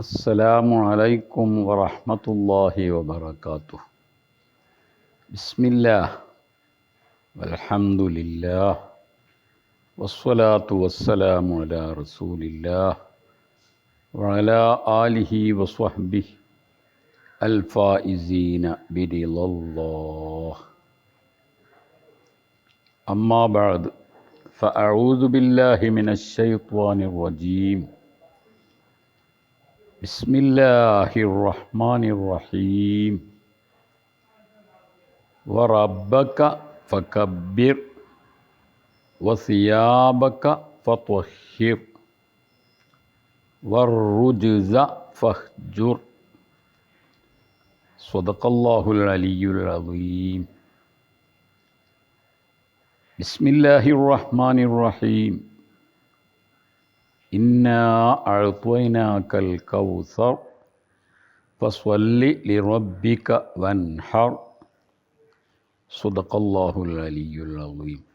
السلام عليكم ورحمة الله وبركاته بسم الله والحمد لله والصلاة والسلام على رسول الله وعلى آله وصحبه الفائزين برضا الله أما بعد فأعوذ بالله من الشيطان الرجيم بسم الله الرحمن الرحيم. وربك فكبر وثيابك فطهر والرجز فاهجر. صدق الله العلي العظيم. بسم الله الرحمن الرحيم. ഇന്നാ അഴുത്വൈനാക്കൽ കൗസർ ഫസ്വല്ലി ലിറബിക വൻഹർ. സുദക്കല്ലാഹുൽ അലിയുൽ അലീം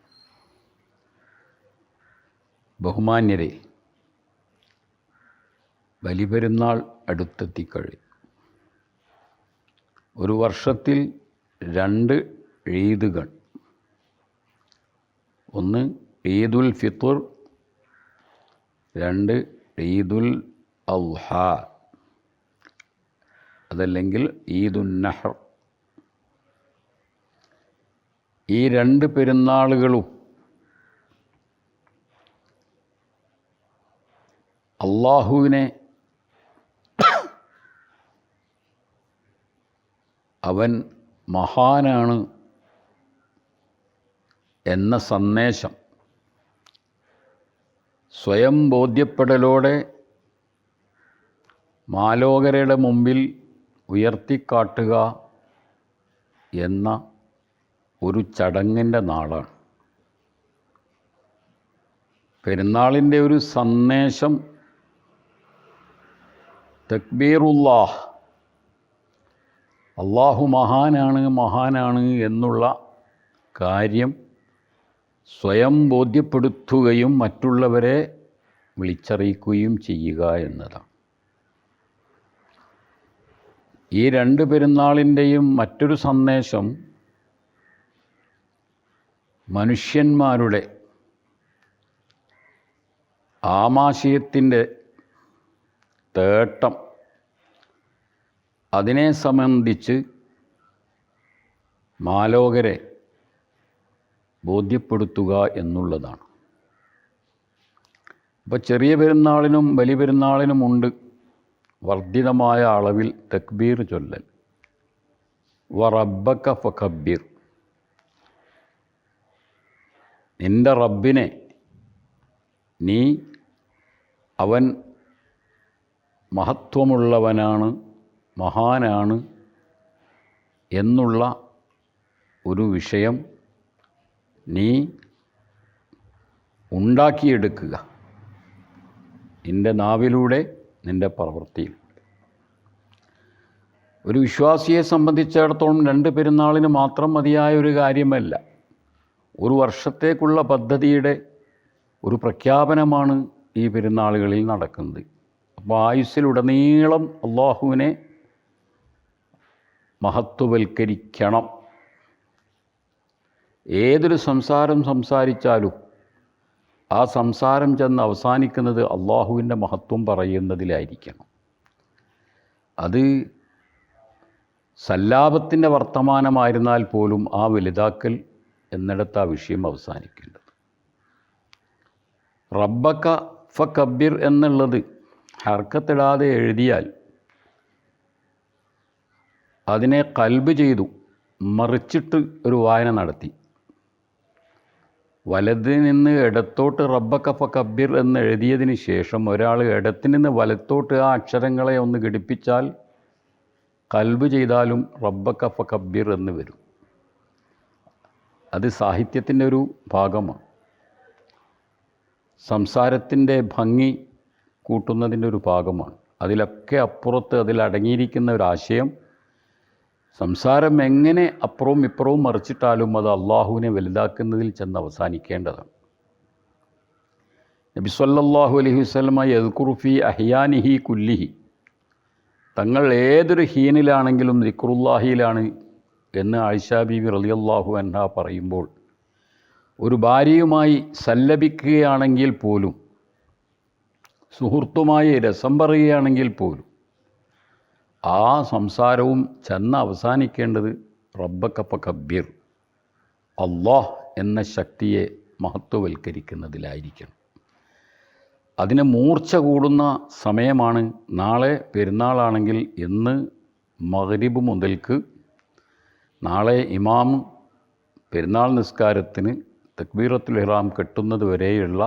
ബഹുമാന്യരെ ബലിപെരുന്നാൾ അടുത്തെത്തിക്കഴിഞ്ഞു. ഒരു വർഷത്തിൽ രണ്ട് ഈദുകൾ. ഒന്ന് ഈദുൽ ഫിത്തുർ രണ്ട് ഈദുൽ ഔഹ അതല്ലെങ്കിൽ ഈദുൻ നഹർ. ഈ രണ്ട് പെരുന്നാളുകളും അള്ളാഹുവിനെ അവൻ മഹാനാണ് എന്ന സന്ദേശം സ്വയം ബോധ്യപ്പെടലോടെ മാലോകരയുടെ മുമ്പിൽ ഉയർത്തിക്കാട്ടുക എന്ന ഒരു ചടങ്ങിന്റെ നാളാണ്. പെരുന്നാളിന്റെ ഒരു സന്ദേശം തക്ബീറുല്ലാഹ് അള്ളാഹു മഹാനാണ് മഹാനാണ് എന്നുള്ള കാര്യം സ്വയം ബോധ്യപ്പെടുത്തുകയും മറ്റുള്ളവരെ വിളിച്ചറിയിക്കുകയും ചെയ്യുക എന്നതാണ്. ഈ രണ്ട് പെരുന്നാളിന്റെയും മറ്റൊരു സന്ദേശം മനുഷ്യന്മാരുടെ ആമാശയത്തിന്റെ തേട്ടം. അതിനെ സംബന്ധിച്ച് മാലോകരെ ബോധ്യപ്പെടുത്തുക എന്നുള്ളതാണ്. അപ്പോൾ ചെറിയ പെരുന്നാളിനും വലിയ പെരുന്നാളിനുമുണ്ട് വർദ്ധിതമായ അളവിൽ തക്ബീർ ചൊല്ലൽ. വറബക്ക ഫഖബീർ നിന്റെ റബ്ബിനെ നീ അവൻ മഹത്വമുള്ളവനാണ് മഹാനാണ് എന്നുള്ള ഒരു വിഷയം നീ ഉണ്ടാക്കിയെടുക്കുക. നിന്റെ നാവിലൂടെ നിന്റെ പ്രവൃത്തിയിൽ. ഒരു വിശ്വാസിയെ സംബന്ധിച്ചിടത്തോളം രണ്ട് പെരുന്നാളിന് മാത്രം മതിയായ ഒരു കാര്യമല്ല. ഒരു വർഷത്തേക്കുള്ള പദ്ധതിയുടെ ഒരു പ്രഖ്യാപനമാണ് ഈ പെരുന്നാളുകളിൽ നടക്കുന്നത്. അപ്പോൾ ആയുസ്സിലുടനീളം അള്ളാഹുവിനെ മഹത്വവൽക്കരിക്കണം. ഏതൊരു സംസാരം സംസാരിച്ചാലും ആ സംസാരം ചെന്ന് അവസാനിക്കുന്നത് അള്ളാഹുവിന്റെ മഹത്വം പറയുന്നതിലായിരിക്കണം. അത് സല്ലാപത്തിന്റെ വർത്തമാനമായിരുന്നാൽ പോലും ആ വലുതാക്കൽ എന്നിടത്ത് ആ വിഷയം അവസാനിക്കേണ്ടത്. റബ്ബക്ക ഫ കബീർ എന്നുള്ളത് ഹർക്കത്തിടാതെ എഴുതിയാൽ അതിനെ കൽബ് ചെയ്തു മറിച്ചിട്ട് ഒരു വായന നടത്തി. വലത് നിന്ന് ഇടത്തോട്ട് റബ്ബക്കഫ കബീർ എന്ന് എഴുതിയതിന് ശേഷം ഒരാൾ ഇടത്തു നിന്ന് വലത്തോട്ട് ആ അക്ഷരങ്ങളെ ഒന്ന് ഘടിപ്പിച്ചാൽ കൽബ് ചെയ്താലും റബ്ബക്കഫ കബീർ എന്ന് വരും. അത് സാഹിത്യത്തിന്റെ ഒരു ഭാഗമാണ്. സംസാരത്തിന്റെ ഭംഗി കൂട്ടുന്നതിന്റെ ഒരു ഭാഗമാണ്. അതിലൊക്കെ അപ്പുറത്ത് അതിലടങ്ങിയിരിക്കുന്ന ഒരു ആശയം സംസാരം എങ്ങനെ അപ്പുറവും ഇപ്പുറവും മറിച്ചിട്ടാലും അത് അള്ളാഹുവിനെ വലുതാക്കുന്നതിൽ ചെന്ന് അവസാനിക്കേണ്ടതാണ്. നബി സല്ലാഹു അലൈഹി വസ്ലമ യദ്കുറു അഹിയാനിഹി കുല്ലിഹി. തങ്ങൾ ഏതൊരു ഹീനിലാണെങ്കിലും ദിക്റുല്ലാഹിയിലാണ് എന്ന് ആയിഷാ ബീവി റളിയല്ലാഹു അൻഹ പറയുമ്പോൾ ഒരു ഭാര്യയുമായി സല്ലപിക്കുകയാണെങ്കിൽ പോലും സുഹൃത്തുമായി രസം പറയുകയാണെങ്കിൽ പോലും ആ സംസാരവും ചെന്ന് അവസാനിക്കേണ്ടത് റബ്ബക്കപ്പ കബീർ അള്ളാഹ് എന്ന ശക്തിയെ മഹത്വവൽക്കരിക്കുന്നതിലായിരിക്കണം. അതിന് മൂർച്ച കൂടുന്ന സമയമാണ് നാളെ പെരുന്നാളാണെങ്കിൽ ഇന്ന് മഗ്രിബ് മുതൽക്ക് നാളെ ഇമാം പെരുന്നാൾ നിസ്കാരത്തിന് തക്ബീറത്തുൽ ഇഹ്റാം കെട്ടുന്നത് വരെയുള്ള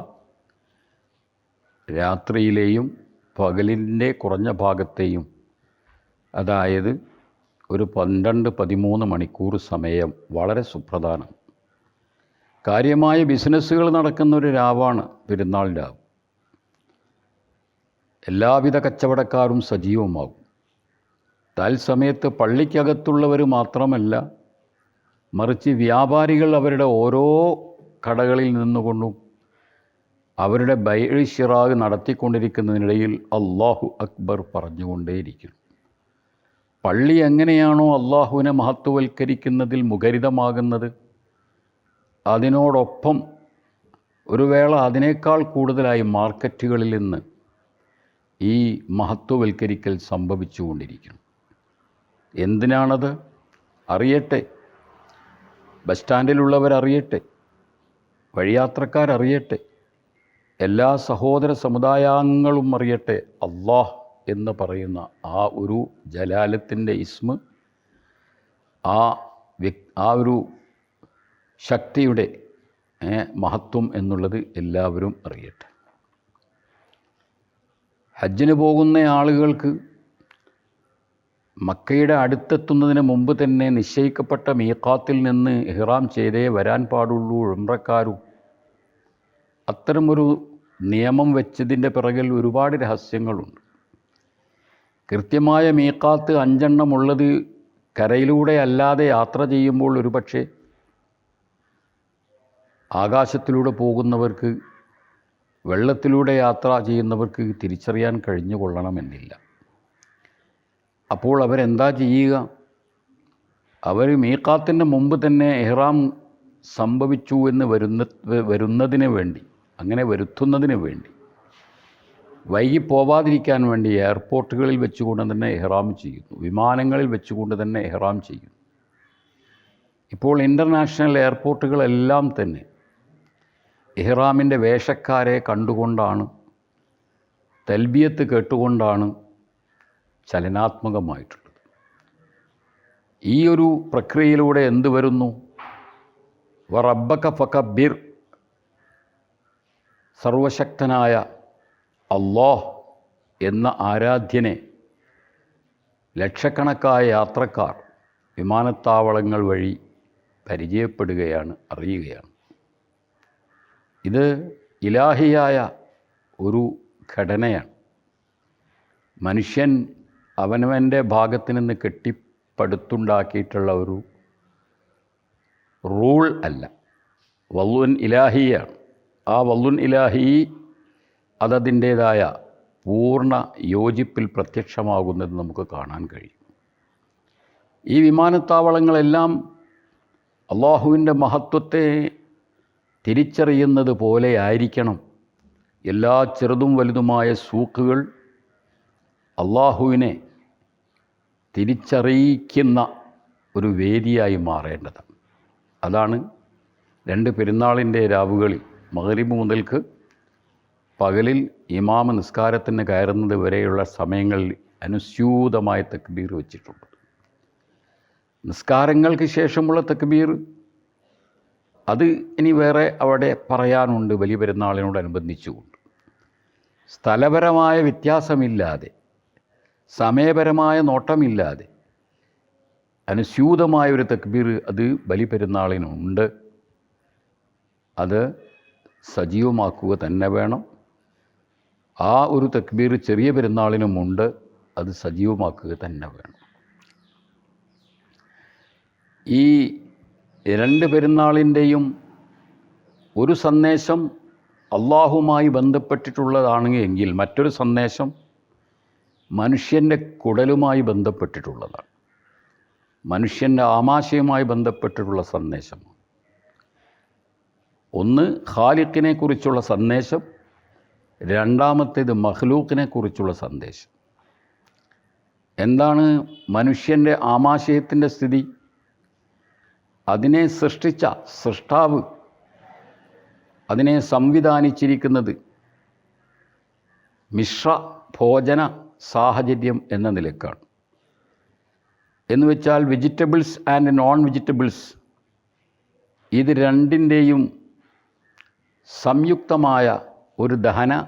രാത്രിയിലെയും പകലിന്റെ കുറഞ്ഞ ഭാഗത്തെയും അതായത് ഒരു പന്ത്രണ്ട് പതിമൂന്ന് മണിക്കൂർ സമയം വളരെ സുപ്രധാനം. കാര്യമായ ബിസിനസ്സുകൾ നടക്കുന്ന ഒരു രാവാണ് പെരുന്നാൾ രാവ്. എല്ലാവിധ കച്ചവടക്കാരും സജീവമാകും. തൽസമയത്ത് പള്ളിക്കകത്തുള്ളവർ മാത്രമല്ല മറിച്ച് വ്യാപാരികൾ അവരുടെ ഓരോ കടകളിൽ നിന്നുകൊണ്ടും അവരുടെ ഷിറാഗ് നടത്തിക്കൊണ്ടിരിക്കുന്നതിനിടയിൽ അള്ളാഹു അക്ബർ പറഞ്ഞുകൊണ്ടേയിരിക്കും പള്ളി എങ്ങനെയാണോ അള്ളാഹുവിനെ മഹത്വവൽക്കരിക്കുന്നതിൽ മുഖരിതമാകുന്നത്? അതിനോടൊപ്പം ഒരു വേള അതിനേക്കാൾ കൂടുതലായി മാർക്കറ്റുകളിൽ നിന്ന് ഈ മഹത്വവൽക്കരിക്കൽ സംഭവിച്ചുകൊണ്ടിരിക്കുന്നു. എന്തിനാണത്? അറിയട്ടെ. ബസ് സ്റ്റാൻഡിലുള്ളവരറിയട്ടെ. വഴിയാത്രക്കാരറിയട്ടെ. എല്ലാ സഹോദര സമുദായാംഗങ്ങളും അറിയട്ടെ. അള്ളാഹ് എന്ന് പറയുന്ന ആ ഒരു ജലാലത്തിന്റെ ഇസ്മ് ആ വ്യക് ആ ഒരു ശക്തിയുടെ മഹത്വം എന്നുള്ളത് എല്ലാവരും അറിയട്ടെ. ഹജ്ജിന് പോകുന്ന ആളുകൾക്ക് മക്കയുടെ അടുത്തെത്തുന്നതിന് മുമ്പ് തന്നെ നിശ്ചയിക്കപ്പെട്ട മീക്കാത്തിൽ നിന്ന് ഇഹ്റാം ചെയ്തേ വരാൻ പാടുള്ളൂ ഉംറക്കാരും. അത്തരമൊരു നിയമം വെച്ചതിന്റെ പിറകിൽ ഒരുപാട് രഹസ്യങ്ങളുണ്ട്. കൃത്യമായ മീക്കാത്ത് അഞ്ചെണ്ണമുള്ളത് കരയിലൂടെ അല്ലാതെ യാത്ര ചെയ്യുമ്പോൾ ഒരുപക്ഷെ ആകാശത്തിലൂടെ പോകുന്നവർക്ക് വെള്ളത്തിലൂടെ യാത്ര ചെയ്യുന്നവർക്ക് തിരിച്ചറിയാൻ കഴിഞ്ഞു കൊള്ളണമെന്നില്ല അപ്പോൾ അവരെന്താ ചെയ്യുക? അവർ മീക്കാത്തിന്റെ മുമ്പ് തന്നെ എഹ്റാം സംഭവിച്ചു എന്ന് വരുന്ന വരുന്നതിന് വേണ്ടി അങ്ങനെ വരുത്തുന്നതിന് വേണ്ടി വൈകി പോവാതിരിക്കാൻ വേണ്ടി എയർപോർട്ടുകളിൽ വെച്ചുകൊണ്ട് തന്നെ എഹ്റാം ചെയ്യുന്നു. വിമാനങ്ങളിൽ വെച്ചുകൊണ്ട് തന്നെ എഹ്റാം ചെയ്യുന്നു. ഇപ്പോൾ ഇന്റർനാഷണൽ എയർപോർട്ടുകളെല്ലാം തന്നെ എഹ്റാമിന്റെ വേഷക്കാരെ കണ്ടുകൊണ്ടാണ് തൽബിയത്ത് കേട്ടുകൊണ്ടാണ് ചലനാത്മകമായിട്ടുള്ളത്. ഈ ഒരു പ്രക്രിയയിലൂടെ എന്തു വരുന്നു? വറബക്ക ഫക്കബിർ സർവശക്തനായ അള്ളാഹ് എന്ന ആരാധ്യനെ ലക്ഷക്കണക്കായ യാത്രക്കാർ വിമാനത്താവളങ്ങൾ വഴി പരിചയപ്പെടുകയാണ് അറിയുകയാണ്. ഇത് ഇലാഹിയായ ഒരു ഘടനയാണ്. മനുഷ്യൻ അവനവന്റെ ഭാഗത്ത് നിന്ന് കെട്ടിപ്പടുത്തുണ്ടാക്കിയിട്ടുള്ള ഒരു റൂൾ അല്ല. വല്ലുൻ ഇലാഹിയാണ്. ആ വല്ലുൻ ഇലാഹി അതതിന്റേതായ പൂർണ യോജിപ്പിൽ പ്രത്യക്ഷമാകുന്നത് നമുക്ക് കാണാൻ കഴിയും. ഈ വിമാനത്താവളങ്ങളെല്ലാം അള്ളാഹുവിന്റെ മഹത്വത്തെ തിരിച്ചറിയുന്നത് പോലെ ആയിരിക്കണം. എല്ലാ ചെറുതും വലുതുമായ സൂക്കുകൾ അള്ളാഹുവിനെ തിരിച്ചറിയിക്കുന്ന ഒരു വേദിയായി മാറേണ്ടത്. അതാണ് രണ്ട് പെരുന്നാളിന്റെ രാവുകളിൽ മകരിബ് മുതൽക്ക് പകലിൽ ഇമാമ നിസ്കാരത്തിന് കയറുന്നത് വരെയുള്ള സമയങ്ങളിൽ അനുസ്യൂതമായ തക്ബീർ വെച്ചിട്ടുണ്ട്. നിസ്കാരങ്ങൾക്ക് ശേഷമുള്ള തക്ബീർ അത് ഇനി വേറെ അവിടെ പറയാനുണ്ട് വലിയ പെരുന്നാളിനോടനുബന്ധിച്ചുകൊണ്ട്. സ്ഥലപരമായ വ്യത്യാസമില്ലാതെ സമയപരമായ നോട്ടമില്ലാതെ അനുസ്യൂതമായ ഒരു തക്ബീർ അത് ബലിപെരുന്നാളിനുണ്ട് അത് സജീവമാക്കുക തന്നെ വേണം. ആ ഒരു തക്ബീർ ചെറിയ പെരുന്നാളിനുമുണ്ട് അത് സജീവമാക്കുക തന്നെ വേണം. ഈ രണ്ട് പെരുന്നാളിന്റെയും ഒരു സന്ദേശം അള്ളാഹുമായി ബന്ധപ്പെട്ടിട്ടുള്ളതാണെങ്കിൽ എങ്കിൽ മറ്റൊരു സന്ദേശം മനുഷ്യന്റെ കുടലുമായി ബന്ധപ്പെട്ടിട്ടുള്ളതാണ്. മനുഷ്യന്റെ ആമാശയുമായി ബന്ധപ്പെട്ടിട്ടുള്ള സന്ദേശം ഒന്ന് ഖാലിഖിനെക്കുറിച്ചുള്ള കുറിച്ചുള്ള സന്ദേശം രണ്ടാമത്തേത് മഹ്ലൂക്കിനെ കുറിച്ചുള്ള സന്ദേശം. എന്താണ് മനുഷ്യന്റെ ആമാശയത്തിന്റെ സ്ഥിതി? അതിനെ സൃഷ്ടിച്ച സൃഷ്ടാവ് അതിനെ സംവിധാനിച്ചിരിക്കുന്നത് മിശ്ര ഭോജന സാഹചര്യം എന്ന നിലക്കാണ്. എന്ന് വെച്ചാൽ വെജിറ്റബിൾസ് ആൻഡ് നോൺ വെജിറ്റബിൾസ് ഇത് രണ്ടിന്റെയും സംയുക്തമായ ഒരു ദഹന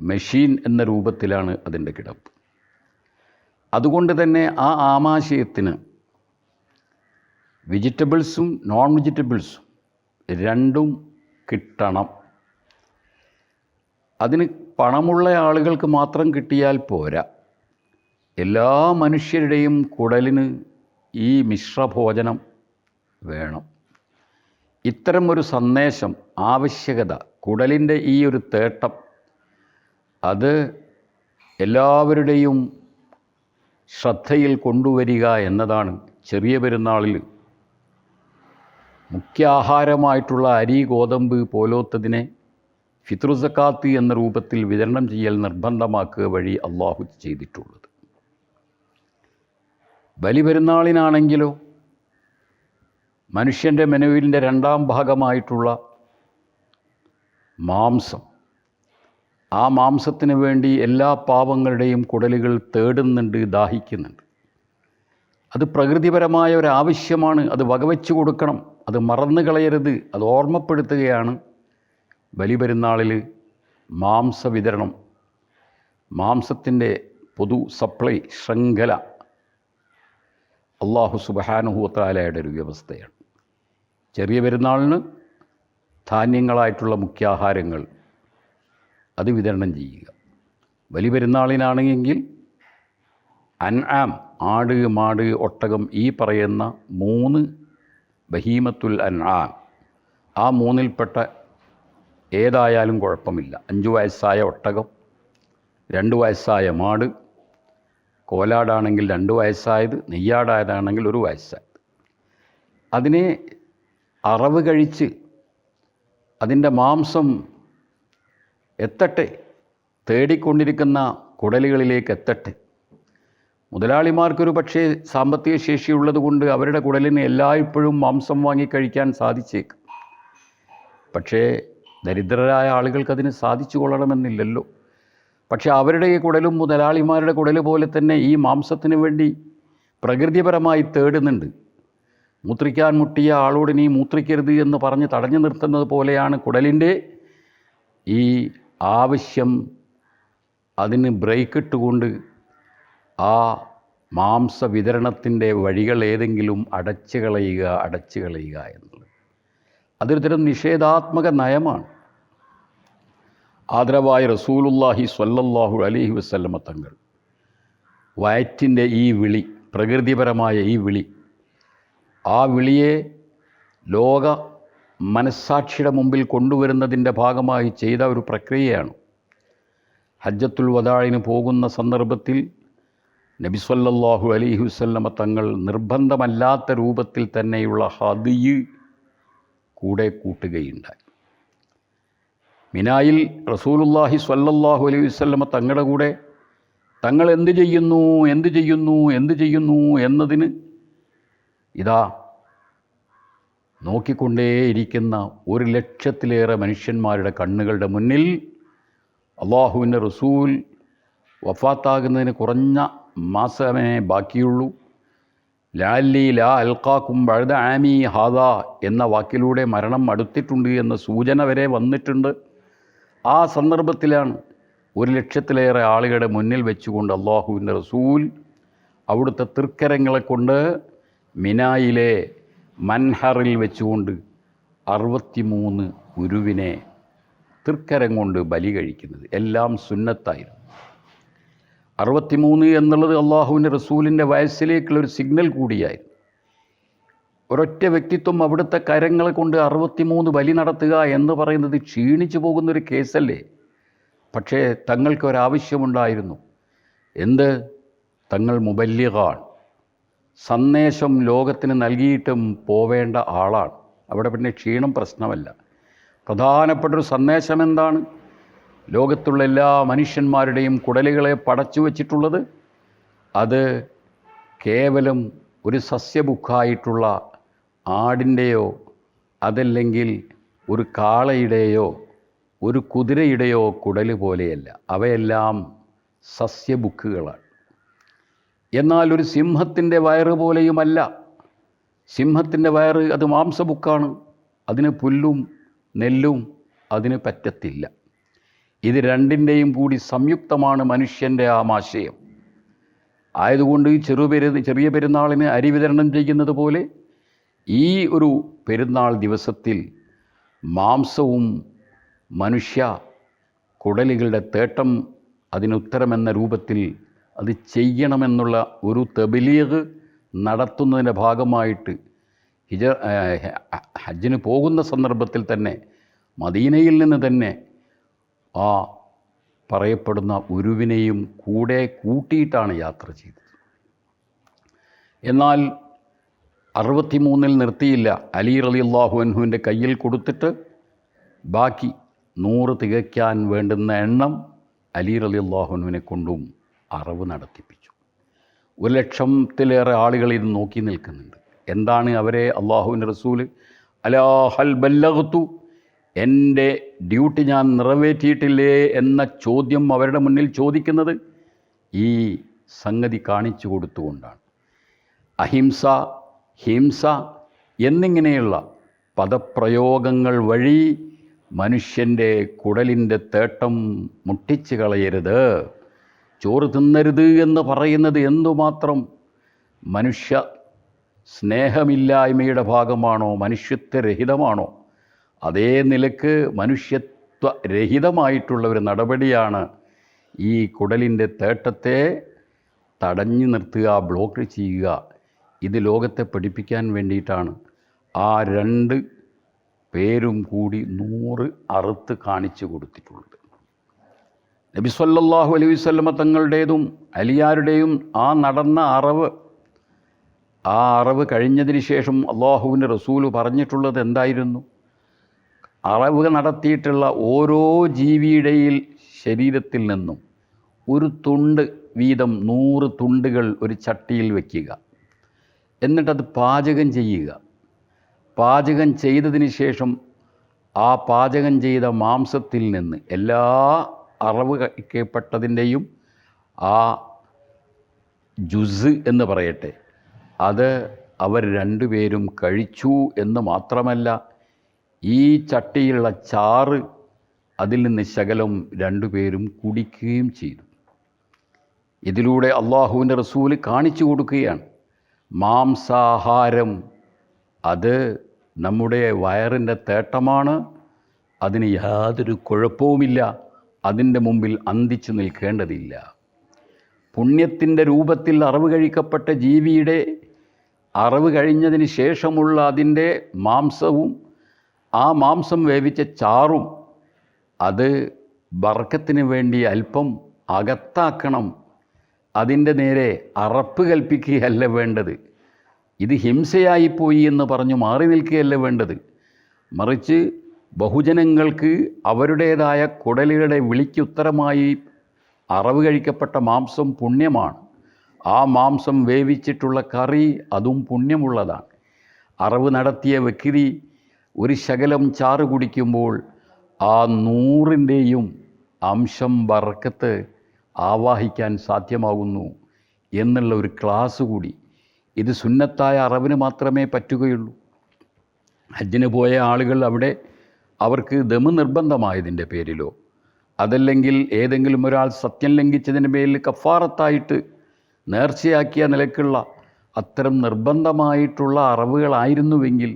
മെഷീൻ എന്ന രൂപത്തിലാണ് അതിന്റെ കിടപ്പ്. അതുകൊണ്ട് തന്നെ ആ ആമാശയത്തിന് വെജിറ്റബിൾസും നോൺ വെജിറ്റബിൾസും രണ്ടും കിട്ടണം. അതിന് പണമുള്ള ആളുകൾക്ക് മാത്രം കിട്ടിയാൽ പോരാ. എല്ലാ മനുഷ്യരുടെയും കുടലിന് ഈ മിശ്രഭോജനം വേണം. ഇത്തരം ഒരു സന്ദേശം ആവശ്യകത കുടലിന്റെ ഈ ഒരു തേട്ടം അത് എല്ലാവരുടെയും ശ്രദ്ധയിൽ കൊണ്ടുവരിക എന്നതാണ് ചെറിയ പെരുന്നാളിൽ മുഖ്യാഹാരമായിട്ടുള്ള അരി ഗോതമ്പ് പോലോത്തതിനെ ഫിത്രുസക്കാത്ത് എന്ന രൂപത്തിൽ വിതരണം ചെയ്യൽ നിർബന്ധമാക്കുക വഴി അള്ളാഹു ചെയ്തിട്ടുള്ളത്. ബലി ബലിപെരുന്നാളിനാണെങ്കിലോ മനുഷ്യന്റെ മെനുവിലിന്റെ രണ്ടാം ഭാഗമായിട്ടുള്ള മാംസം. ആ മാംസത്തിന് വേണ്ടി എല്ലാ പാപങ്ങളുടെയും കുടലുകൾ തേടുന്നുണ്ട് ദാഹിക്കുന്നുണ്ട്. അത് പ്രകൃതിപരമായ ഒരു ആവശ്യമാണ്. അത് വകവെച്ച് കൊടുക്കണം. അത് മറന്നു കളയരുത്. അത് ഓർമ്മപ്പെടുത്തുകയാണ്. ബലിപെരുന്നാളിൽ മാംസ വിതരണം. മാംസത്തിന്റെ പൊതു സപ്ലൈ ശൃംഖല. അള്ളാഹു സുബഹാനുഹൂത്താലയുടെ ഒരു വ്യവസ്ഥയാണ്. ചെറിയ പെരുന്നാളിന് ധാന്യങ്ങളായിട്ടുള്ള മുഖ്യാഹാരങ്ങൾ അത് വിതരണം ചെയ്യുക. വലിയ പെരുന്നാളിനാണെങ്കിൽ അൻആം ആട് മാട് ഒട്ടകം ഈ പറയുന്ന മൂന്ന് ബഹീമത്തുൽ അൻആം. ആ മൂന്നിൽപ്പെട്ട ഏതായാലും കുഴപ്പമില്ല. അഞ്ച് വയസ്സായ ഒട്ടകം രണ്ട് വയസ്സായ മാട് കോലാടാണെങ്കിൽ രണ്ട് വയസ്സായത് നെയ്യാടായതാണെങ്കിൽ ഒരു വയസ്സായത്. അതിനെ അറവ് കഴിച്ച് അതിന്റെ മാംസം എത്തട്ടെ തേടിക്കൊണ്ടിരിക്കുന്ന കുടലുകളിലേക്ക് എത്തട്ടെ. മുതലാളിമാർക്കൊരു പക്ഷേ സാമ്പത്തിക ശേഷിയുള്ളത് കൊണ്ട് അവരുടെ കുടലിന് എല്ലായ്പ്പോഴും മാംസം വാങ്ങി കഴിക്കാൻ സാധിച്ചേക്കും. പക്ഷേ ദരിദ്രരായ ആളുകൾക്ക് അതിന് സാധിച്ചു കൊള്ളണമെന്നില്ലല്ലോ. പക്ഷേ അവരുടെ ഈ കുടലും മുതലാളിമാരുടെ കുടൽ പോലെ തന്നെ ഈ മാംസത്തിന് വേണ്ടി പ്രകൃതിപരമായി തേടുന്നുണ്ട്. മൂത്രിക്കാൻ മുട്ടിയ ആളോട് നീ മൂത്രിക്കരുത് എന്ന് പറഞ്ഞ് തടഞ്ഞു നിർത്തുന്നത് പോലെയാണ് കുടലിന്റെ ഈ ആവശ്യം അതിന് ബ്രേക്ക് ഇട്ടുകൊണ്ട് ആ മാംസ വിതരണത്തിന്റെ വഴികൾ ഏതെങ്കിലും അടച്ചു കളയുക അടച്ചു കളയുക എന്നുള്ളത്. അതൊരു തരം നിഷേധാത്മക നയമാണ്. ആദരവായ റസൂലുല്ലാഹി സ്വല്ലല്ലാഹു അലൈഹി വസല്ലമ തങ്ങൾ വയറ്റിന്റെ ഈ വിളി പ്രകൃതിപരമായ ഈ വിളി ആ വിളിയെ ലോക മനസ്സാക്ഷിയുടെ മുമ്പിൽ കൊണ്ടുവരുന്നതിന്റെ ഭാഗമായി ചെയ്ത ഒരു പ്രക്രിയയാണ്. ഹജ്ജത്തുൽ വദാഴിന് പോകുന്ന സന്ദർഭത്തിൽ നബിസ്വല്ലാഹു അലൈഹി വസല്ലമ തങ്ങൾ നിർബന്ധമല്ലാത്ത രൂപത്തിൽ തന്നെയുള്ള ഹദിയ് കൂടെ കൂട്ടുകയുണ്ടായി. മിനായിൽ റസൂലുല്ലാഹി സ്വല്ലല്ലാഹു അലൈഹി വസല്ലമ തങ്ങളുടെ കൂടെ തങ്ങൾ എന്ത് ചെയ്യുന്നു എന്ത് ചെയ്യുന്നു എന്ത് ചെയ്യുന്നു എന്നതിന് ഇതാ നോക്കിക്കൊണ്ടേയിരിക്കുന്ന ഒരു ലക്ഷത്തിലേറെ മനുഷ്യന്മാരുടെ കണ്ണുകളുടെ മുന്നിൽ അള്ളാഹുവിന്റെ റസൂൽ വഫാത്താകുന്നതിന് കുറഞ്ഞ മാസമേ ബാക്കിയുള്ളൂ. ലാലി ലാ അൽക്കാക്കും വഴുത ആമി ഹാദ എന്ന വാക്കിലൂടെ മരണം അടുത്തിട്ടുണ്ട് എന്ന സൂചന വരെ വന്നിട്ടുണ്ട്. ആ സന്ദർഭത്തിലാണ് ഒരു ലക്ഷത്തിലേറെ ആളുകളുടെ മുന്നിൽ വെച്ചുകൊണ്ട് അള്ളാഹുവിന്റെ റസൂൽ അവിടുത്തെ തൃക്കരങ്ങളെ കൊണ്ട് മിനായിലെ മൻഹറിൽ വെച്ചുകൊണ്ട് അറുപത്തിമൂന്ന് ഉരുവിനെ തൃക്കരം കൊണ്ട് ബലി കഴിക്കുന്നത്. എല്ലാം സുന്നത്തായിരുന്നു. അറുപത്തിമൂന്ന് എന്നുള്ളത് അള്ളാഹുവിന്റെ റസൂലിന്റെ വയസ്സിലേക്കുള്ള ഒരു സിഗ്നൽ കൂടിയായിരുന്നു. ഒരൊറ്റ വ്യക്തിത്വം അവിടുത്തെ കരങ്ങളെ കൊണ്ട് അറുപത്തിമൂന്ന് ബലി നടത്തുക എന്ന് പറയുന്നത് ക്ഷീണിച്ചു പോകുന്നൊരു കേസല്ലേ? പക്ഷേ തങ്ങൾക്കൊരാവശ്യമുണ്ടായിരുന്നു എന്ത്? തങ്ങൾ മുബല്യകാണ് സന്ദേശം ലോകത്തിന് നൽകിയിട്ടും പോവേണ്ട ആളാണ്. അവിടെ പിന്നെ ക്ഷീണം പ്രശ്നമല്ല. പ്രധാനപ്പെട്ടൊരു സന്ദേശം എന്താണ്? ലോകത്തുള്ള എല്ലാ മനുഷ്യന്മാരുടെയും കുടലുകളെ പടച്ചു വച്ചിട്ടുള്ളത് അത് കേവലം ഒരു സസ്യബുക്കായിട്ടുള്ള ആടിന്റെയോ അതല്ലെങ്കിൽ ഒരു കാളയുടെയോ ഒരു കുതിരയുടെയോ കുടൽ പോലെയല്ല. അവയെല്ലാം സസ്യബുക്കുകളാണ് എന്നാൽ ഒരു സിംഹത്തിന്റെ വയറ് പോലെയുമല്ല. സിംഹത്തിന്റെ വയറ് അത് മാംസബുക്കാണ്. അതിന് പുല്ലും നെല്ലും അതിന് പറ്റത്തില്ല. ഇത് രണ്ടിന്റെയും കൂടി സംയുക്തമാണ് മനുഷ്യന്റെ ആമാശയം. ആയതുകൊണ്ട് ഈ ചെറുപെരു ചെറിയ പെരുന്നാളിന് അരി വിതരണം ചെയ്യുന്നത് പോലെ ഈ ഒരു പെരുന്നാൾ ദിവസത്തിൽ മാംസവും മനുഷ്യ കുടലുകളുടെ തേട്ടം അതിനുത്തരമെന്ന രൂപത്തിൽ അത് ചെയ്യണമെന്നുള്ള ഒരു തെബിലീഗ് നടത്തുന്നതിന്റെ ഭാഗമായിട്ട് ഹിജ ഹജ്ജിന് പോകുന്ന സന്ദർഭത്തിൽ തന്നെ മദീനയിൽ നിന്ന് തന്നെ ആ പറയപ്പെടുന്ന ഉരുവിനെയും കൂടെ കൂട്ടിയിട്ടാണ് യാത്ര ചെയ്തത്. എന്നാൽ അറുപത്തിമൂന്നിൽ നിർത്തിയില്ല. അലി റലി അള്ളാഹു അൻഹുവിന്റെ കയ്യിൽ കൊടുത്തിട്ട് ബാക്കി നൂറ് തികയ്ക്കാൻ വേണ്ടുന്ന എണ്ണം അലി റലി അള്ളാഹുനുവിനെ കൊണ്ടും അറവ് നടത്തിപ്പിച്ചു. ഒരു ലക്ഷത്തിലേറെ ആളുകൾ ഇത് നോക്കി നിൽക്കുന്നുണ്ട്. എന്താണ് അവരെ അള്ളാഹുവിന്റെ റസൂൽ അലാ ഹൽ ബല്ലഗത്തു എന്റെ ഡ്യൂട്ടി ഞാൻ നിറവേറ്റിയിട്ടില്ലേ എന്ന ചോദ്യം അവരുടെ മുന്നിൽ ചോദിക്കുന്നത് ഈ സംഗതി കാണിച്ചു കൊടുത്തുകൊണ്ടാണ്. അഹിംസ ഹിംസ എന്നിങ്ങനെയുള്ള പദപ്രയോഗങ്ങൾ വഴി മനുഷ്യന്റെ കുടലിന്റെ തേട്ടം മുട്ടിച്ച് കളയരുത്. ചോറ് തിന്നരുത് എന്ന് പറയുന്നത് എന്തുമാത്രം മനുഷ്യ സ്നേഹമില്ലായ്മയുടെ ഭാഗമാണോ മനുഷ്യത്വരഹിതമാണോ? അതേ നിലയ്ക്ക് മനുഷ്യത്വ രഹിതമായിട്ടുള്ള ഒരു നടപടിയാണ് ഈ കുടലിന്റെ തേട്ടത്തെ തടഞ്ഞു നിർത്തുക ബ്ലോക്ക് ചെയ്യുക. ഇത് ലോകത്തെ പഠിപ്പിക്കാൻ വേണ്ടിയിട്ടാണ്. ആ രണ്ട് പേരും കൂടി നൂറ് അറുത്ത് കാണിച്ചു കൊടുത്തിട്ടുള്ളത്. നബി സല്ലല്ലാഹു അലൈഹി വസല്ലമ തങ്ങളുടേതും അലിയാരുടെയും ആ നടന്ന അറവ് ആ അറവ് കഴിഞ്ഞതിന് ശേഷം അള്ളാഹുവിന്റെ റസൂൽ പറഞ്ഞിട്ടുള്ളത് എന്തായിരുന്നു? അറവ് നടത്തിയിട്ടുള്ള ഓരോ ജീവിയുടെയിൽ ശരീരത്തിൽ നിന്നും ഒരു തുണ്ട് വീതം നൂറ് തുണ്ടുകൾ ഒരു ചട്ടിയിൽ വയ്ക്കുക എന്നിട്ടത് പാചകം ചെയ്യുക. പാചകം ചെയ്തതിന് ശേഷം ആ പാചകം ചെയ്ത മാംസത്തിൽ നിന്ന് എല്ലാ അറവ് കൈക്കപ്പെട്ടതിന്റെയും ആ ജുസ് എന്ന് പറയട്ടെ അത് അവർ രണ്ടുപേരും കഴിച്ചു എന്ന് മാത്രമല്ല ഈ ചട്ടിയിലുള്ള ചാറ് അതിൽ നിന്ന് ശകലം രണ്ടുപേരും കുടിക്കുകയും ചെയ്തു. ഇതിലൂടെ അള്ളാഹുവിന്റെ റസൂൽ കാണിച്ചു കൊടുക്കുകയാണ് മാംസാഹാരം അത് നമ്മുടെ വയറിന്റെ തേട്ടമാണ് അതിന് യാതൊരു കുഴപ്പവുമില്ല. അതിന്റെ മുമ്പിൽ അന്തിച്ചു നിൽക്കേണ്ടതില്ല. പുണ്യത്തിന്റെ രൂപത്തിൽ അറിവ് കഴിക്കപ്പെട്ട ജീവിയുടെ അറിവ് കഴിഞ്ഞതിന് ശേഷമുള്ള അതിന്റെ മാംസവും ആ മാംസം വേവിച്ച ചാറും അത് ബർക്കത്തിന് വേണ്ടി അല്പം അകത്താക്കണം. അതിന്റെ നേരെ അറപ്പ് കൽപ്പിക്കുകയല്ല വേണ്ടത്. ഇത് ഹിംസയായിപ്പോയി എന്ന് പറഞ്ഞു മാറി നിൽക്കുകയല്ല വേണ്ടത്. മറിച്ച് ബഹുജനങ്ങൾക്ക് അവരുടേതായ കുടലുകളുടെ വിളിക്കുത്തരമായി അറവ് കഴിക്കപ്പെട്ട മാംസം പുണ്യമാണ്. ആ മാംസം വേവിച്ചിട്ടുള്ള കറി അതും പുണ്യമുള്ളതാണ്. അറവ് നടത്തിയ വ്യക്തി ഒരു ശകലം ചാറ് കുടിക്കുമ്പോൾ ആ നൂറിന്റെയും അംശം വറക്കത്ത് ആവാഹിക്കാൻ സാധ്യമാകുന്നു എന്നുള്ള ഒരു ക്ലാസ് കൂടി. ഇത് സുന്നത്തായ അറവിന് മാത്രമേ പറ്റുകയുള്ളൂ. ഹജ്ജിന് പോയ ആളുകൾ അവിടെ അവർക്ക് ദമ നിർബന്ധമായതിന്റെ പേരിലോ? അതല്ലെങ്കിൽ ഏതെങ്കിലും ഒരാൾ സത്യം ലംഘിച്ചതിന്റെ പേരിൽ കഫാറത്തായിട്ട് നേർച്ചയാക്കിയ നിലക്കുള്ള അത്തരം നിർബന്ധമായിട്ടുള്ള അറവുകളായിരുന്നുവെങ്കിൽ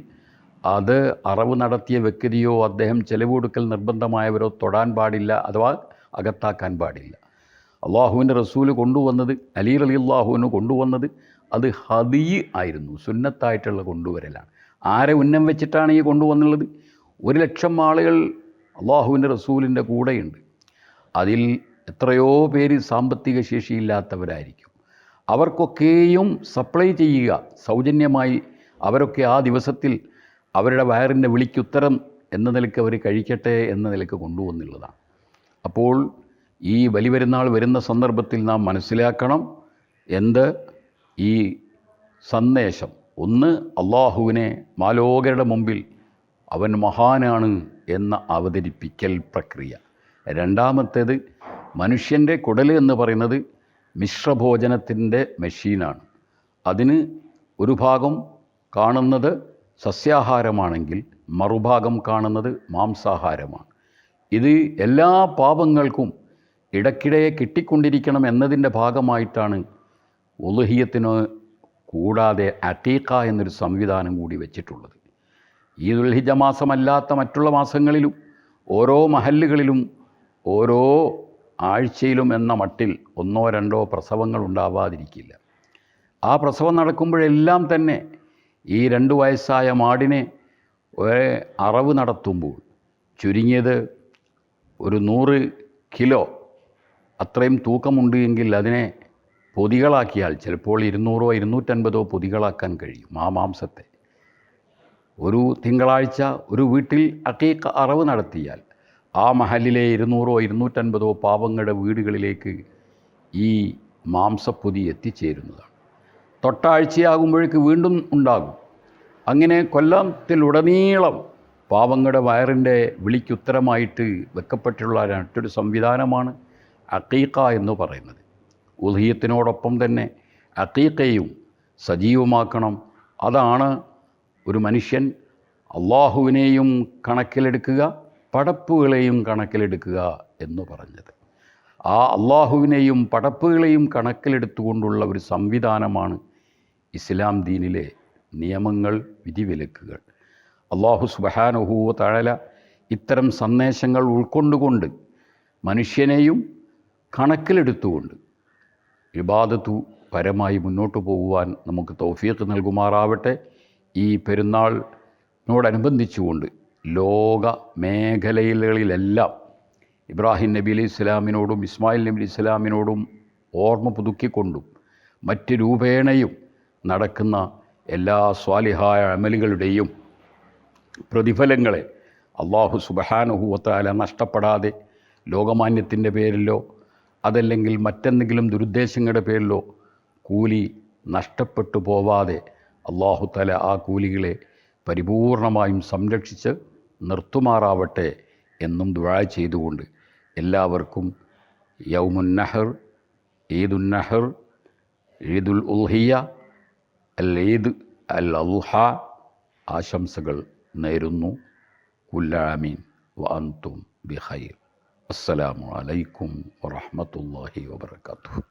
അത് അറവ് നടത്തിയ വ്യക്തിയോ അദ്ദേഹം ചെലവ് കൊടുക്കൽ നിർബന്ധമായവരോ തൊടാൻ പാടില്ല അഥവാ അകത്താക്കാൻ പാടില്ല. അള്ളാഹുവിന്റെ റസൂൽ കൊണ്ടുവന്നത് അലി അലി അള്ളാഹുവിന് കൊണ്ടുവന്നത് അത് ഹദീ ആയിരുന്നു സുന്നത്തായിട്ടുള്ള കൊണ്ടുവരലാണ്. ആരെ ഉന്നം വെച്ചിട്ടാണ് ഈ കൊണ്ടുവന്നുള്ളത്? ഒരു ലക്ഷം ആളുകൾ അള്ളാഹുവിന്റെ റസൂലിന്റെ കൂടെയുണ്ട്. അതിൽ എത്രയോ പേര് സാമ്പത്തിക ശേഷിയില്ലാത്തവരായിരിക്കും. അവർക്കൊക്കെയും സപ്ലൈ ചെയ്യുക സൗജന്യമായി അവരൊക്കെ ആ ദിവസത്തിൽ അവരുടെ വയറിന്റെ വിളിക്കുത്തരം എന്ന നിലയ്ക്ക് അവർ കഴിക്കട്ടെ എന്ന നിലയ്ക്ക് കൊണ്ടുവന്നുള്ളതാണ്. അപ്പോൾ ഈ ബലിപെരുന്നാൾ വരുന്ന സന്ദർഭത്തിൽ നാം മനസ്സിലാക്കണം എന്ത്? ഈ സന്ദേശം. ഒന്ന് അള്ളാഹുവിനെ മാലോകരുടെ മുമ്പിൽ അവൻ മഹാനാണ് എന്ന അവതരിപ്പിക്കൽ പ്രക്രിയ. രണ്ടാമത്തേത് മനുഷ്യന്റെ കുടൽ എന്ന് പറയുന്നത് മിശ്രഭോജനത്തിന്റെ മെഷീനാണ്. അതിന് ഒരു ഭാഗം കാണുന്നത് സസ്യാഹാരമാണെങ്കിൽ മറുഭാഗം കാണുന്നത് മാംസാഹാരമാണ്. ഇത് എല്ലാ പാപങ്ങൾക്കും ഇടയ്ക്കിടെ കിട്ടിക്കൊണ്ടിരിക്കണം എന്നതിന്റെ ഭാഗമായിട്ടാണ് ഉലുഹിയത്തിന് കൂടാതെ അറ്റീക്ക എന്നൊരു സംവിധാനം കൂടി വെച്ചിട്ടുള്ളത്. ഈ ദുൽഹിജ മാസമല്ലാത്ത മറ്റുള്ള മാസങ്ങളിലും ഓരോ മഹല്ലുകളിലും ഓരോ ആഴ്ചയിലും എന്ന മട്ടിൽ ഒന്നോ രണ്ടോ പ്രസവങ്ങൾ ഉണ്ടാവാതിരിക്കില്ല. ആ പ്രസവം നടക്കുമ്പോഴെല്ലാം തന്നെ ഈ രണ്ട് വയസ്സായ മാടിനെ അറവ് നടത്തുമ്പോൾ ചുരുങ്ങിയത് ഒരു നൂറ് കിലോ അത്രയും തൂക്കമുണ്ട് എങ്കിൽ അതിനെ പൊതികളാക്കിയാൽ ചിലപ്പോൾ ഇരുന്നൂറോ ഇരുന്നൂറ്റൻപതോ പൊതികളാക്കാൻ കഴിയും ആ മാംസത്തെ. ഒരു തിങ്കളാഴ്ച ഒരു വീട്ടിൽ അക്കീക്ക അറവ് നടത്തിയാൽ ആ മഹലിലെ ഇരുന്നൂറോ ഇരുന്നൂറ്റൻപതോ പാവങ്ങളുടെ വീടുകളിലേക്ക് ഈ മാംസപ്പൊതി എത്തിച്ചേരുന്നതാണ്. തൊട്ടാഴ്ചയാകുമ്പോഴേക്ക് വീണ്ടും ഉണ്ടാകും. അങ്ങനെ കൊല്ലത്തിലുടനീളം പാവങ്ങളുടെ വയറിന്റെ വിളിക്കുത്തരമായിട്ട് വെക്കപ്പെട്ടുള്ള മറ്റൊരു സംവിധാനമാണ് അക്കീക്ക എന്ന് പറയുന്നത്. ഉദയത്തിനോടൊപ്പം തന്നെ അക്കീക്കയും സജീവമാക്കണം. അതാണ് ഒരു മനുഷ്യൻ അള്ളാഹുവിനെയും കണക്കിലെടുക്കുക പടപ്പുകളെയും കണക്കിലെടുക്കുക എന്ന് പറഞ്ഞത്. ആ അള്ളാഹുവിനെയും പടപ്പുകളെയും കണക്കിലെടുത്തുകൊണ്ടുള്ള ഒരു സംവിധാനമാണ് ഇസ്ലാം ദീനിലെ നിയമങ്ങൾ വിധിവിലക്കുകൾ. അള്ളാഹു സുബഹാനുഹൂവ തഴല ഇത്തരം സന്ദേശങ്ങൾ ഉൾക്കൊണ്ടുകൊണ്ട് മനുഷ്യനെയും കണക്കിലെടുത്തുകൊണ്ട് ഇബാദത്തു പരമായി മുന്നോട്ട് പോകുവാൻ നമുക്ക് തൗഫീഖ് നൽകുമാറാവട്ടെ. ഈ പെരുന്നാളിനോടനുബന്ധിച്ചുകൊണ്ട് ലോക മേഖലകളിലെല്ലാം ഇബ്രാഹിം നബി അലി ഇസ്ലാമിനോടും ഇസ്മായിൽ നബി ഇസ്ലാമിനോടും ഓർമ്മ പുതുക്കിക്കൊണ്ടും മറ്റ് രൂപേണയും നടക്കുന്ന എല്ലാ സ്വാലിഹായ അമലുകളുടെയും പ്രതിഫലങ്ങളെ അള്ളാഹു സുബഹാനുഹൂവത്താല നഷ്ടപ്പെടാതെ ലോകമാന്യത്തിന്റെ പേരിലോ അതല്ലെങ്കിൽ മറ്റെന്തെങ്കിലും ദുരുദ്ദേശങ്ങളുടെ പേരിലോ കൂലി നഷ്ടപ്പെട്ടു പോവാതെ അള്ളാഹു തല ആ കൂലികളെ പരിപൂർണമായും സംരക്ഷിച്ച് നിർത്തുമാറാവട്ടെ എന്നും ദുഴ ചെയ്തുകൊണ്ട് എല്ലാവർക്കും യൗമുൻ നഹർ ഈദുൽ ഉൽഹിയ അൽ ഈദ് അൽ അൽഹ ആശംസകൾ നേരുന്നു. കുല്ലാമീൻ വ ബിഹൈർ അസ്സലാമു അലൈക്കും വറഹ്മത്തുള്ളാഹി വബറകാതുഹു.